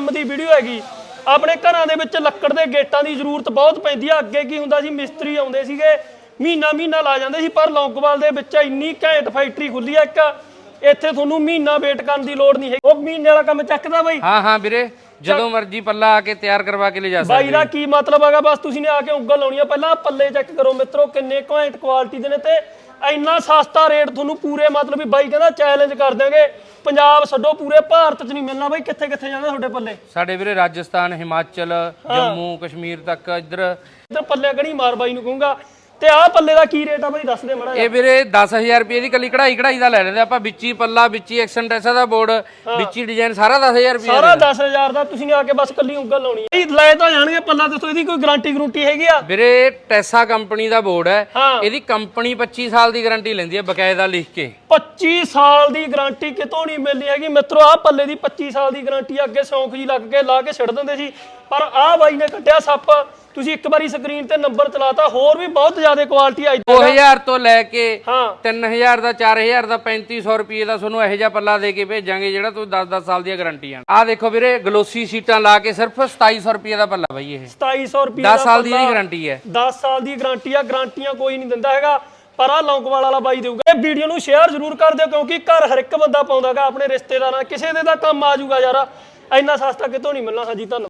ਕੰਮ ਦੀ ਵੀਡੀਓ ਹੈਗੀ। ਆਪਣੇ ਘਰਾਂ ਦੇ ਵਿੱਚ ਲੱਕੜ ਦੇ ਗੇਟਾਂ ਦੀ ਜ਼ਰੂਰਤ ਬਹੁਤ ਪੈਂਦੀ ਆ। ਅੱਗੇ ਕੀ ਹੁੰਦਾ ਸੀ, ਮਿਸਤਰੀ ਆਉਂਦੇ ਸੀਗੇ। ਮਹੀਨਾ ਮਹੀਨਾ ਲਾ ਜਾਂਦੇ ਸੀ, ਪਰ ਲੌਂਗਵਾਲ ਦੇ ਵਿੱਚ ਇੰਨੀ ਘੈਂਟ ਫੈਕਟਰੀ ਖੁੱਲੀ ਆ ਇੱਕ। ਇੱਥੇ ਤੁਹਾਨੂੰ ਮਹੀਨਾ ਵੇਟ ਕਰਨ ਦੀ ਲੋੜ ਨਹੀਂ ਹੈ ਉਹ ਮਹੀਨੇ ਵਾਲਾ ਕੰਮ ਚੱਕਦਾ ਬਈ। ਹਾਂ ਹਾਂ ਵੀਰੇ। ਜਦੋਂ ਮਰਜ਼ੀ ਪੱਲਾ ਆ ਕੇ ਤਿਆਰ ਕਰਵਾ ਕੇ ਲੈ ਜਾ ਸਕਦੇ ਬਾਈ ਦਾ ਕੀ ਮਤਲਬ ਹੈਗਾ? ਬਸ ਤੁਸੀਂ ਨੇ ਆ ਕੇ ਉਂਗਲ ਲਾਉਣੀ ਆ ਪਹਿਲਾਂ ਪੱਲੇ ਚੈੱਕ ਕਰੋ ਮਿੱਤਰੋ ਕਿੰਨੇ ਕੁਆਂਟ ਕੁਆਲਿਟੀ ਦੇ ਨੇ ਤੇ ਇੰਨਾ ਸਸਤਾ ਰੇਟ ਤੁਹਾਨੂੰ ਪੂਰੇ ਮਤਲਬ ਵੀ ਬਾਈ ਕਹਿੰਦਾ ਚੈਲੰਜ ਕਰ ਦਿਆਂਗੇ। ਪੰਜਾਬ ਛੱਡੋ ਪੂਰੇ ਭਾਰਤ 'ਚ ਨਹੀਂ ਮਿਲਣਾ ਬਾਈ ਕਿੱਥੇ ਕਿੱਥੇ ਜਾਂਦੇ ਤੁਹਾਡੇ ਪੱਲੇ? ਸਾਡੇ ਵੀਰੇ ਰਾਜਸਥਾਨ ਹਿਮਾਚਲ ਜੰਮੂ ਕਸ਼ਮੀਰ ਤੱਕ ਇੱਧਰ ਇੱਧਰ ਪੱਲੇ ਕਣੀ ਮਾਰ ਬਾਈ ਨੂੰ ਕਹੂੰਗਾ। ਤੇ ਆਹ ਪੱਲੇ ਦਾ ਕੀ ਰੇਟ ਆ ਬਾਈ? ਦੱਸ ਦੇ ਮੜਾ ਇਹ ਵੀਰੇ 10000 ਰੁਪਏ ਦੀ ਕੱਲੀ ਕਢਾਈ ਕਢਾਈ ਦਾ ਲੈ ਲੈਂਦੇ ਆਪਾਂ ਵਿੱਚੀ ਪੱਲਾ ਵਿੱਚੀ ਐਕਸੈਂਟ ਐਸਾ ਦਾ ਬੋਰਡ ਵਿੱਚੀ ਡਿਜ਼ਾਈਨ ਸਾਰਾ 10000 ਰੁਪਏ ਸਾਰਾ 10000 ਦਾ ਤੁਸੀਂ ਆ ਕੇ ਬਸ ਕੱਲੀ ਉਂਗਲ ਲਾਉਣੀ ਹੈ ਲੈ ਤਾਂ ਜਾਣਗੇ ਪੱਲਾ ਦੱਸੋ ਇਹਦੀ ਕੋਈ ਗਾਰੰਟੀ ਗਰੰਟੀ ਹੈਗੀ ਆ? ਵੀਰੇ ਟੈਸਾ ਕੰਪਨੀ ਦਾ ਬੋਰਡ ਹੈ। ਇਹਦੀ ਕੰਪਨੀ 25 ਸਾਲ ਦੀ ਗਾਰੰਟੀ ਲੈਂਦੀ ਹੈ ਬਕਾਇਦਾ ਲਿਖ ਕੇ। 25 ਸਾਲ ਦੀ ਗਾਰੰਟੀ ਕਿਤੋਂ ਨਹੀਂ ਮਿਲਣੀ ਹੈਗੀ? ਮਿੱਤਰੋ ਆਹ ਪੱਲੇ ਦੀ 25 ਸਾਲ ਦੀ ਗਾਰੰਟੀ ਅੱਗੇ ਸ਼ੌਂਕ ਜੀ ਲੱਗ ਕੇ ਲਾ ਕੇ ਛੱਡ ਦਿੰਦੇ ਸੀ। ਪਰ ਆਹ ਬਾਈ ਨੇ ਕੱਟਿਆ ਸੱਪ। ਤੁਸੀਂ ਇੱਕ ਵਾਰੀ ਸਕਰੀਨ ਤੇ ਨੰਬਰ ਚਲਾਤਾ ਹੋਰ ਵੀ ਬਹੁਤ ਜ਼ਿਆਦਾ ਕੁਆਲਿਟੀ ਆਈ 2000 ਤੋਂ ਲੈ ਕੇ ਹਾਂ। 3000 ਦਾ 4000 ਦਾ 3500 ਰੁਪਏ ਦਾ ਤੁਹਾਨੂੰ ਇਹੋ ਜਿਹਾ ਪੱਲਾ ਦੇ ਕੇ ਭੇਜਾਂਗੇ ਜਿਹੜਾ ਤੁਸੀਂ 10-10 ਸਾਲ ਦੀਆਂ ਗਾਰੰਟੀਆਂ ਆਹ ਦੇਖੋ ਵੀਰੇ ਗਲੋਸੀ ਸੀਟਾਂ ਲਾ ਕੇ ਸਿਰਫ 2700 ਰੁਪਏ ਦਾ ਪੱਲਾ ਬਈ ਇਹ। 2700 ਰੁਪਏ 10 ਸਾਲ ਦੀ ਗਾਰੰਟੀ ਹੈ। 10 ਸਾਲ ਦੀ ਗਾਰੰਟੀ ਆ ਗਾਰੰਟੀਆਂ ਕੋਈ ਨਹੀਂ ਦਿੰਦਾ ਹੈਗਾ। ਪਰ ਆ ਲੌਂਗਵਾਲ ਵਾਲਾ ਬਾਈ ਦੇਊਗਾ। ਇਹ ਵੀਡੀਓ ਨੂੰ ਸ਼ੇਅਰ ਜ਼ਰੂਰ ਕਰ ਦਿਓ ਕਿਉਂਕਿ ਘਰ ਹਰ ਇੱਕ ਬੰਦਾ ਪਾਉਂਦਾਗਾ ਆਪਣੇ ਰਿਸ਼ਤੇਦਾਰਾਂ ਕਿਸੇ ਦੇ ਤਾਂ ਕੰਮ ਆ ਜਾਊਗਾ ਯਾਰ। ਇੰਨਾ ਸਸਤਾ ਕਿਤੋਂ ਨਹੀਂ ਮਿਲਣਾ ਹਾਂਜੀ ਧੰਨਵਾਦ।